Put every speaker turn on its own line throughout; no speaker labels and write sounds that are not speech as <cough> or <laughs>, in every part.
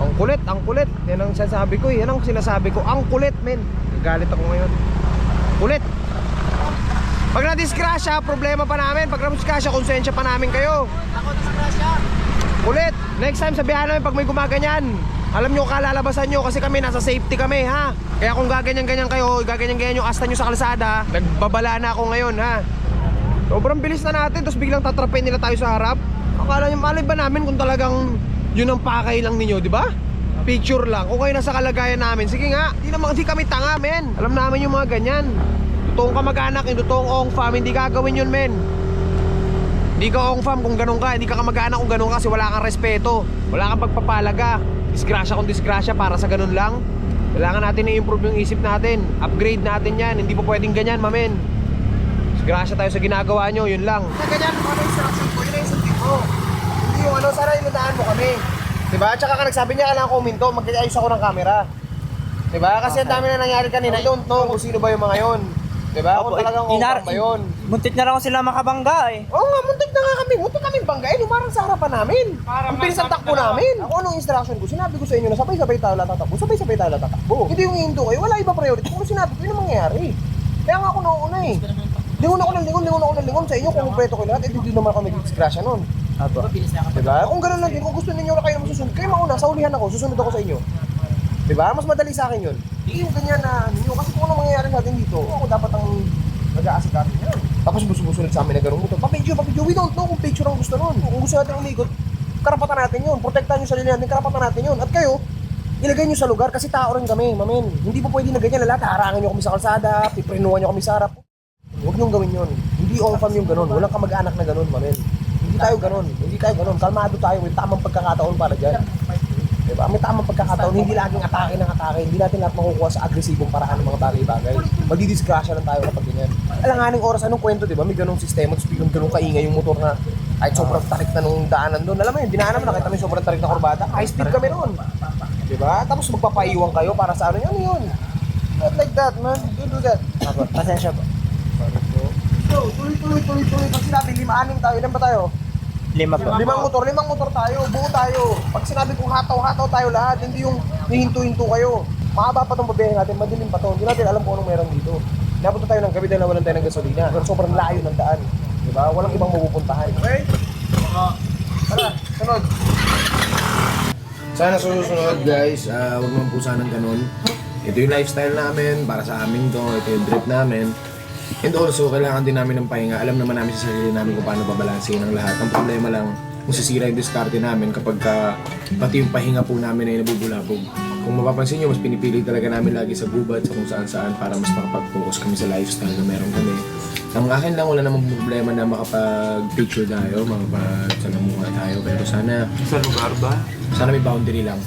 Ang kulit, ang kulit. Yan ang sinasabi ko, eh. yan ang sinasabi ko. Ang kulit, men. Galit ako ngayon. Kulit. Pag na-disgrasya, problema pa namin. Pag na-disgrasya, konsensya pa namin kayo.
Ako, disgrasya.
Kulit. Next time, sabihan namin pag may gumaganyan. Alam nyo, kalalabasan nyo kasi kami nasa safety kami, ha? Kaya kung gaganyan-ganyan kayo, gaganyan-ganyan yung asta nyo sa kalsada, nagbabala na ako ngayon, ha? Sobrang bilis na natin, tapos biglang tatrapin nila tayo sa harap. Akala nyo, malay ba namin kung talagang yun ang pakay lang ninyo, di ba? Picture lang. Kung kayo nasa kalagayan namin, sige nga, di, naman, di kami tanga, men. Alam namin yung mga ganyan. Totoong kamag-anak, yung totoong ong fam, hindi gagawin yun, men. Hindi ka ong fam kung ganun ka, hindi ka kamag-anak kung ganun ka kasi wala kang respeto, wala kang pagpapalaga. Disgrasya kung disgrasya para sa ganun lang. Kailangan natin i-improve yung isip natin. Upgrade natin yan. Hindi po pwedeng ganyan, mamen. Disgrasya tayo sa ginagawa nyo, yun lang. Sa ganyan, ano yung instruction ko, yun ang instruction ko. Ano, sana inundahan mo kami. Diba? Tsaka ka nagsabi niya, kailangan ko uminto, mag-ayos ako ng camera. Diba? Kasi ang dami na nangyari kanina. I don't know kung sino ba yung mga yun. Diba? Kung
Opo,
talagang
inar-
ongkang ba yun.
Muntik na raw sila makabangga eh.
Oo nga, muntik na nga kami. Muntik kami banggain. Umarang sa harapan namin. Ang bilis ang takbo namin. Ako anong instruction ko? Sinabi ko sa inyo na sabay-sabay tayo lang tatakbo. Sabay-sabay tayo lang tatakbo. Hindi yung hihinto kayo. Wala iba priority. Kung ano sinabi ko, yun ang mangyayari. Kaya nga ako nauuna eh. Lingon ako ng lingon, lingon ako ng lingon sa inyo. Kung kumpleto ko lahat, eh hindi naman ako nag-disgrasya nun.
Apo.
Diba? Kung gano'n lang din, kung gusto ninyo na kayo na masusunod, kayo mauna, sa ulihan ako, susunod ako sa inyo. Diba? Mas madali sa akin yun. Hindi yung ganyan na, ninyo, kasi kung ano mangyayari natin dito, ako dapat ang nag-aasikaso niyan. Tapos busunod sa amin na motor. Papidyo, papidyo, we don't know kung picture ang gusto nun. Kung gusto natin umikot, karapatan natin yun. Protektahan yung sarili natin, karapatan natin yun. At kayo, ilagay nyo sa lugar kasi tao rin kami, mamen. Hindi po pwede na ganyan na lahat, harangan nyo kami sa kalsada, piprenuhan nyo kami sa harap. Huwag nyo gawin yun. Hindi on fam yung ganun. Walang kamag-anak na ganun, mamen. Hindi tayo ganun. Hindi tayo ganun. Kalmado tayo. May tamang pagkakataon para dyan. Diba? May tamang pagkakataon. Hindi laging atake ng atake. Hindi natin lahat makukuha sa agresibong paraan ng mga bagay-bagay. Magdidisgrasya lang tayo kapag ganyan. Alanganing oras, anong kwento, di ba? May ganung sistema, tapos biglang ganung kaingay yung motor na kahit sobrang tarik na nung daanan doon. Alam mo yun, dinaanan mo, nakita mo yung sobrang tarik na kurbada. High speed kami noon. Di ba? Tapos magpapaiwan kayo para sa ano yun, ano yun. Not like that, man. Don't do that.
Pasensya po.
So, tuloy, tuloy, tuloy, tuloy. Pag sinabi, lima-anim tayo. Ilan ba tayo?
Lima po.
Limang motor, limang motor tayo, buo tayo. Pag sinabi kong hataw-hataw tayo lahat, hindi yung hihinto-hinto kayo. Mahaba pa itong babiyahe natin, madilim pa to. Hindi natin alam kung anong meron dito. Napunta tayo ng gabi dahil nawalan tayo ng gasolina. Pero sobrang layo ng daan. Di ba? Walang ibang mapupuntahan. Okay? Tara, sunod.
Sana susunod guys, ah, huwag man po sanang ganun. Ito yung lifestyle namin, para sa amin to, ito yung trip namin. And also, kailangan din namin ng pahinga. Alam naman namin sa sarili namin kung paano babalansin ang lahat. Ang problema lang, kung sisira yung diskarte namin kapag ka, pati yung pahinga po namin ay nabubulabog. Kung mapapansin nyo, mas pinipili talaga namin lagi sa gubat, sa kung saan saan para mas makapag-focus kami sa lifestyle na meron kami. Ang akin lang, wala namang problema na makapag-picture tayo, makapag-salamuha tayo. Pero sana,
Sa lugar ba?
sana may boundary lang.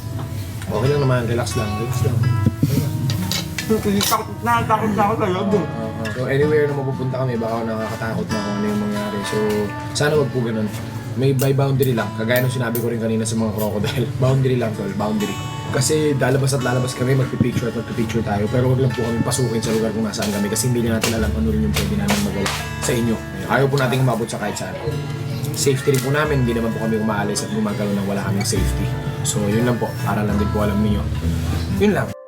Okay lang naman, relax lang, relax lang.
Takot na, takot na ako sa'yo.
So anywhere na mapupunta kami, baka nakakatakot na kung ano yung mangyari. So sana wag po ganun. May by boundary lang. Kagaya nung sinabi ko rin kanina sa mga crocodile. <laughs> boundary lang tol, boundary. Kasi lalabas at lalabas kami, magpipicture at magpipicture tayo. Pero wag lang po kami pasukin sa lugar kung nasaan kami kasi hindi natin alam ano rin yung pwede namin magawa sa inyo. Ayaw po nating umabot sa kahit saan. Safety rin po namin, hindi naman po kami umaalis at gumagalaw nang wala kaming safety. So yun lang po, para lang din po alam niyo. Yun lang.